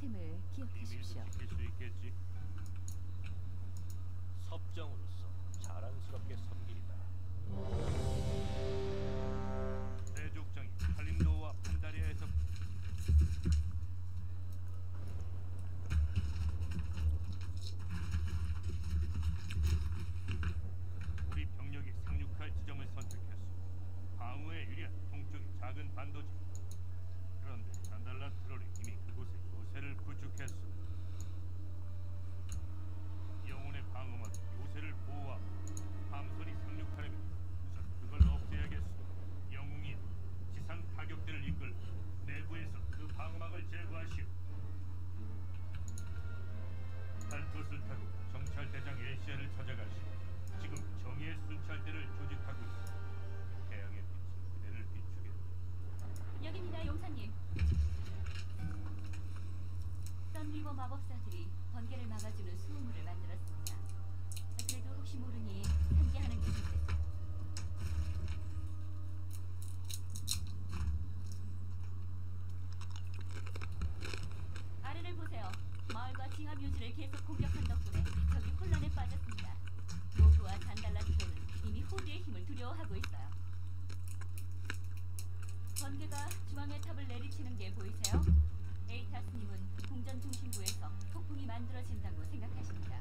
셈을 기억하십시오. 섭정으로서 자랑스럽게 섬 시야를 찾아가시고 지금 정의의 순찰 번개가 중앙의 탑을 내리치는 게 보이세요? 에이타스님은 궁전 중심부에서 폭풍이 만들어진다고 생각하십니다.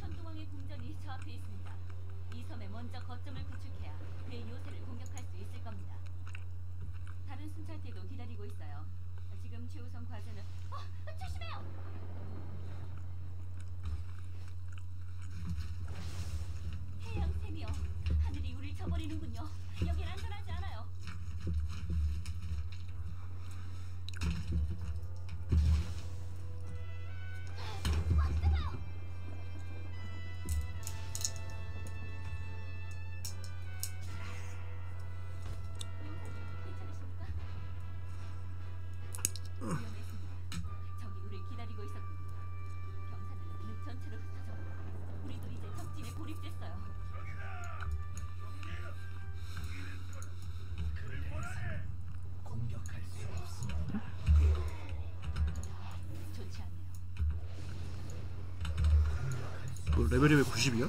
천둥왕의 궁전이 저 앞에 있습니다. 이 섬에 먼저 거점을 구축해야 그의 요새를 공격할 수 있을 겁니다. 다른 순찰대도 기다리고 있어요. 지금 최우선 과제는... 어! 조심해요! 그 레벨이 왜 90이야?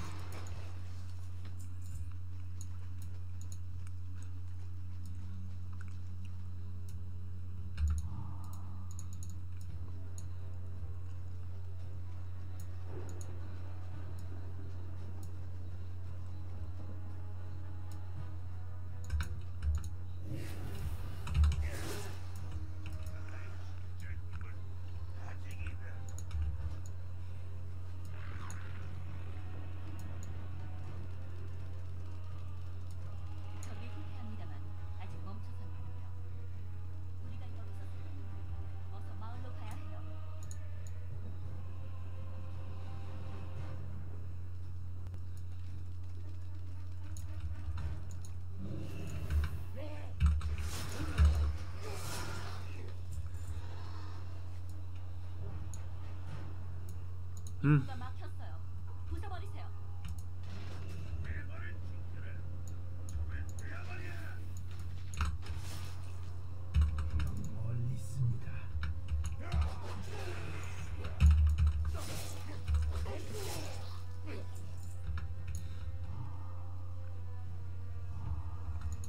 음.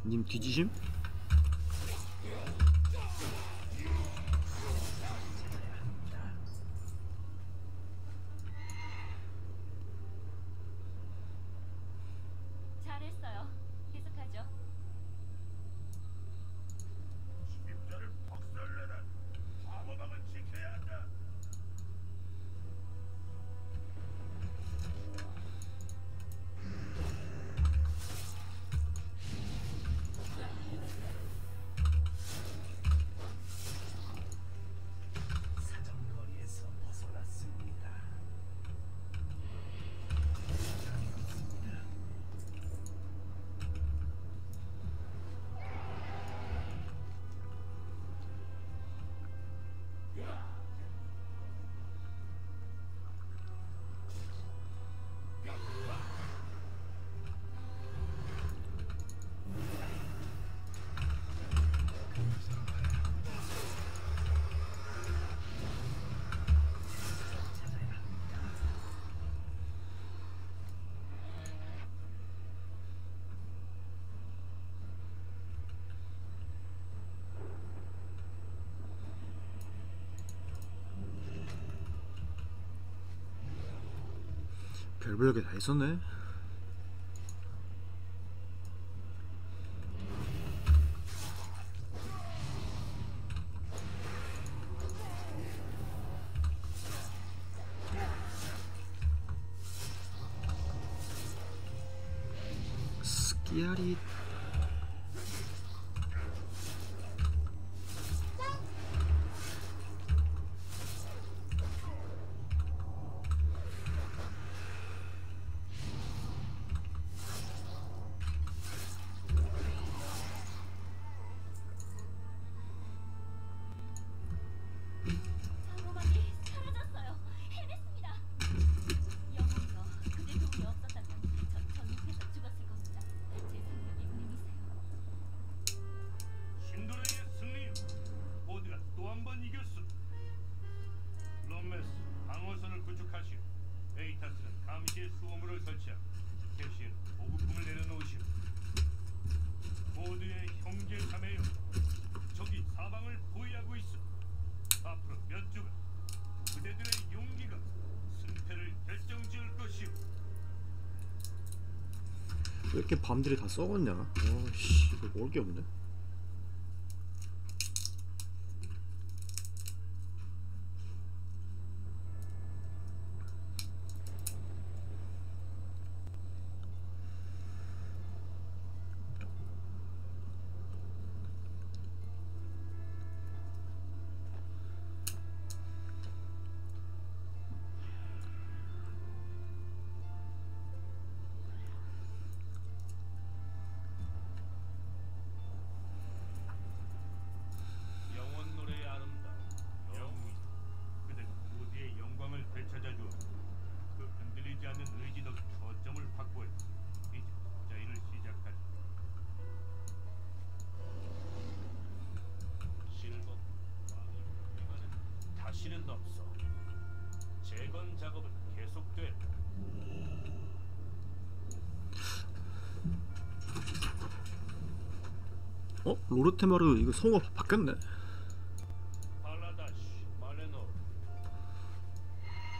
님 뒤지심? 별별 게 다 있었네. 이렇게 밤들이 다 썩었냐? 어씨 이거 먹을 게 없네. 다시는 없어 재건 작업은 계속돼 어? 로르테마르 이거 성우가 바뀌었네.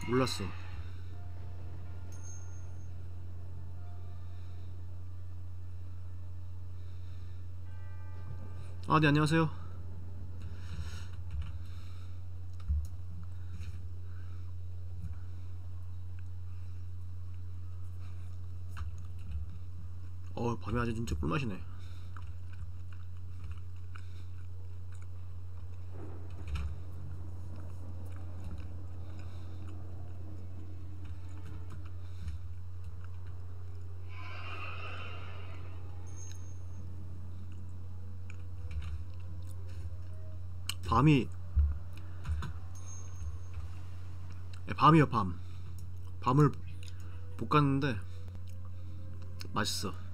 몰랐어. 아, 네, 안녕하세요. 어, 밤에 아주 진짜 꿀맛이네. 밤이 예, 밤이요 밤 밤을 볶았는데 맛있어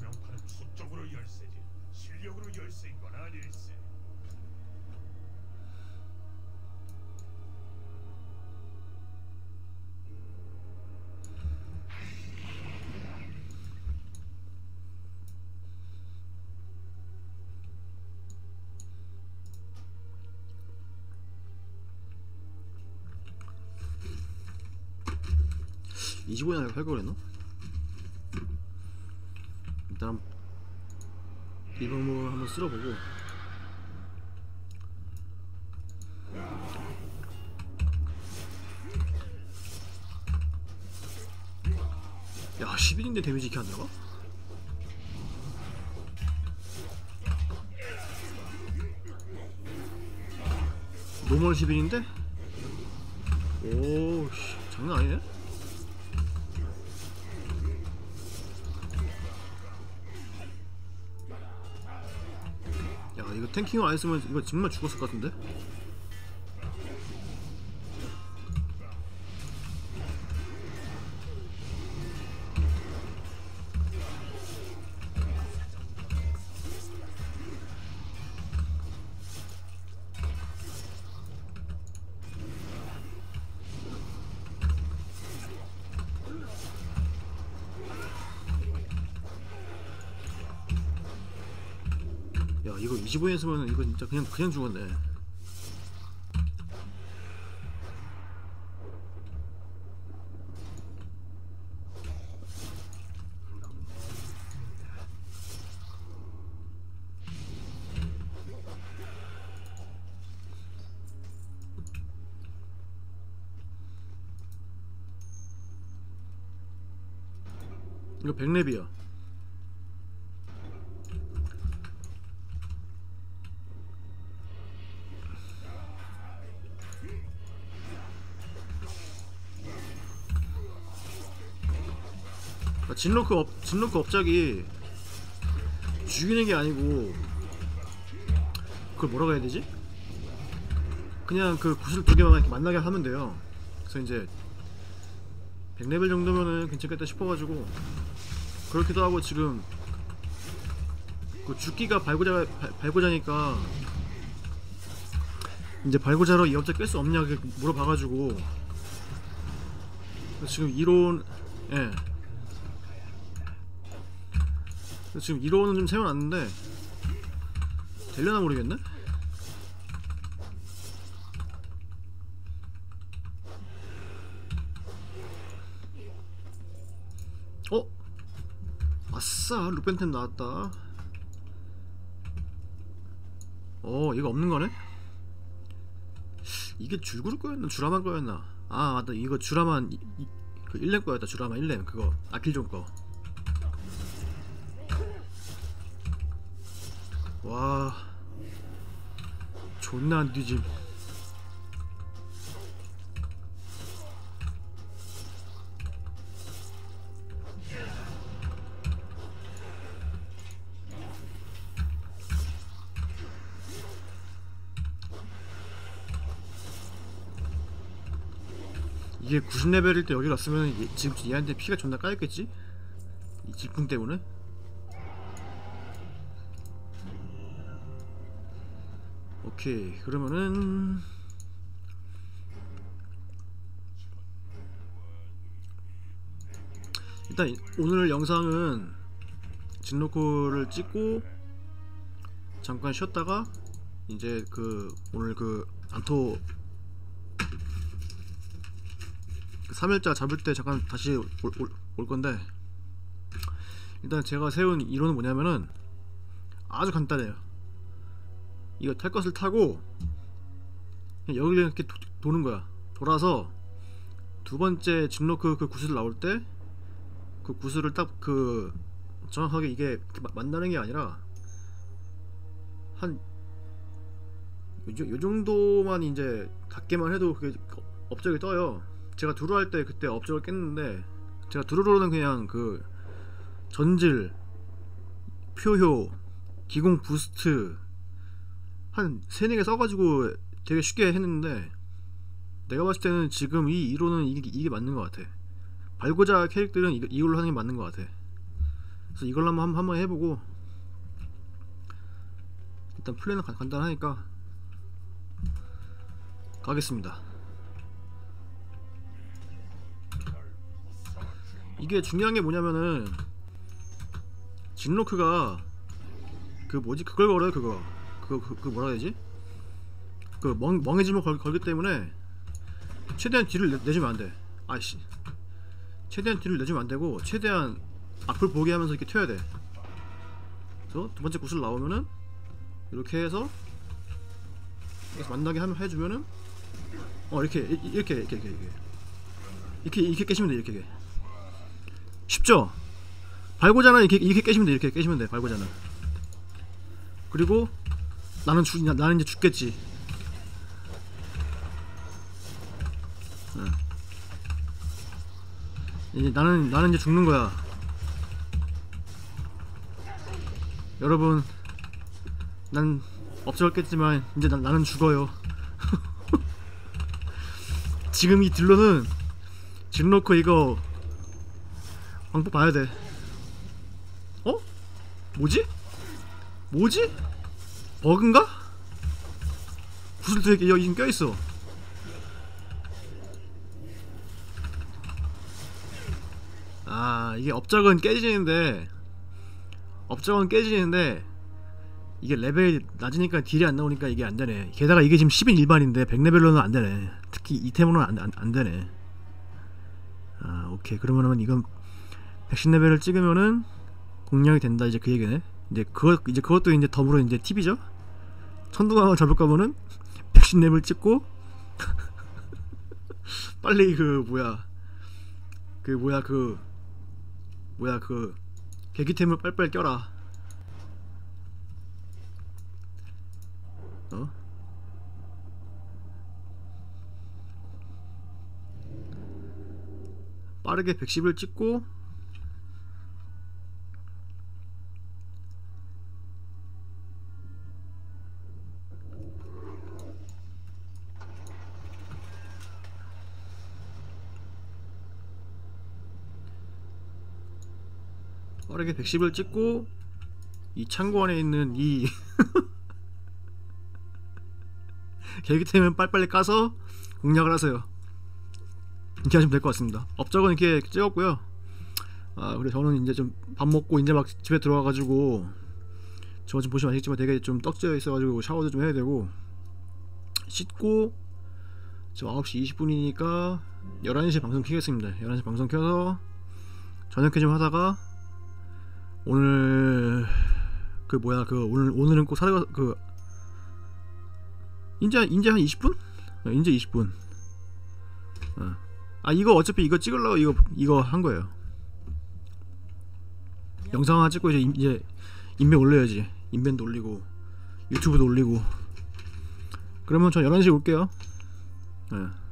음영판은 수적으로 열세지 실력으로 열세인 건 아닐세. 이 25년에 할 거랬나? 일단 리버물 한번 쓸어보고 야 11인데 데미지 이렇게 안 들어가? 노멀 11인데? 오 씨, 장난 아니네? 탱킹을 안 했으면 이거 정말 죽었을 것 같은데? 이거 25였으면 이거 진짜 그냥 그냥 죽었네. 이거 100렙이야. 진로크 업 진로크 업작이 죽이는 게 아니고 그걸 뭐라고 해야 되지? 그냥 그 구슬 두 개만 이렇게 만나게 하면 돼요. 그래서 이제 100레벨 정도면은 괜찮겠다 싶어가지고 그렇기도 하고 지금 그 죽기가 발고자 발- 발고자니까 이제 발고자로 이 업자 깰 수 없냐 이렇게 물어봐가지고 지금 이론 예 그래서 지금 이론은 좀 세워놨는데 되려나 모르겠네. 어? 아싸 루펜템 나왔다. 어 이거 없는 거네? 이게 줄그룹 거였나? 주라만 거였나? 아 맞다. 이거 주라만 그 1렘 거였다. 주라만 1렘 그거. 아킬존 거 와 존나 안 뒤짐 이게 90레벨일 때 여기 갔으면 얘- 지금 얘한테 피가 존나 까였겠지? 이 질풍 때문에? 오케이 그러면은 일단 이- 오늘 영상은 진로코를 찍고 잠깐 쉬었다가 이제 그 오늘 그 안토 그 3일자 잡을 때 잠깐 다시 올, 올, 올 건데 일단 제가 세운 이론은 뭐냐면은 아주 간단해요 이거 탈 것을 타고 여기를 이렇게 도, 도는 거야. 돌아서 두 번째 진로크 그 구슬 나올 때 그 구슬을 딱 그 정확하게 이게 만나는 게 아니라 한 요, 요 정도만 이제 닿게만 해도 그게 업적이 떠요. 제가 두루 할 때 그때 업적을 깼는데 제가 두루로는 그냥 그 전질 표효 기공 부스트 한 세네 개 써가지고 되게 쉽게 했는데 내가 봤을 때는 지금 이 이론은 이게, 이게 맞는 것 같아. 발고자 캐릭들은 이, 이걸로 하는 게 맞는 것 같아. 그래서 이걸로 한번 한번 해보고 일단 플랜은 간- 간단하니까 가겠습니다. 이게 중요한 게 뭐냐면은 진로크가 그 뭐지? 그걸 걸어요 그거 그거 그, 그 뭐라 해야 되지? 그 멍, 멍해짐을 걸, 걸기 때문에 최대한 뒤를 내, 내주면 안돼. 아이씨. 최대한 뒤를 내주면 안되고 최대한 앞을 보게 하면서 이렇게 튀어야 돼. 그래서 두 번째 구슬 나오면은 이렇게 해서 여기서 만나게 하면 해주면은 어 이렇게 이- 이- 이렇게 이렇게 이렇게 이렇게. 이렇게 이렇게 깨시면 돼 이렇게 쉽죠? 발고자는 이렇게 이렇게 깨시면 돼 이렇게 깨시면 돼 발고자는 그리고 나는 죽 나- 나는 이제 죽겠지 응. 이제 나는 나는 이제 죽는 거야 여러분 난 없어졌겠지만 이제 난, 나는 죽어요 지금 이 딜러는 질놓고 이거 방법 봐야 돼. 어? 뭐지? 뭐지? 버그인가? 구슬도 여기 지금 껴있어. 아 이게 업적은 깨지는데 업적은 깨지는데 이게 레벨이 낮으니까 딜이 안 나오니까 이게 안 되네. 게다가 이게 지금 10인 일반인데 100레벨로는 안 되네. 특히 이템으로는 안, 안, 안 되네. 아, 오케이. 그러면은 이건 110레벨을 찍으면은 공략이 된다 이제 그 얘기네. 이제 그거 이제 그것도 이제 덤으로 이제 팁이죠. 천둥강을 잡을 거면은 110레벨 찍고 빨리 그 뭐야 그 뭐야 그 뭐야 그 계기템을 빨빨 껴라. 어? 빠르게 110을 찍고 빠르게 110을 찍고 이 창고 안에 있는 이 계기템을 빨리빨리 까서 공략을 하세요. 이렇게 하시면 될 것 같습니다. 업적은 이렇게 찍었고요. 아 그래 저는 이제 좀 밥 먹고 이제 막 집에 들어와가지고 저 지금 보시면 아시겠지만 되게 좀 떡지어 있어가지고 샤워도 좀 해야 되고 씻고 지금 9시 20분이니까 11시에 방송 켜겠습니다. 11시 방송 켜서 저녁회 좀 하다가 오늘 그 뭐야 그 오늘 오늘은 꼭 사다가 그 인제 인제 한 20분? 어, 인제 20분. 어. 아 이거 어차피 이거 찍으려고 이거 이거 한 거예요. 영상 하나 찍고 이제 인- 이제 인벤 올려야지. 인벤도 올리고 유튜브도 올리고. 그러면 저 11시에 올게요. 예.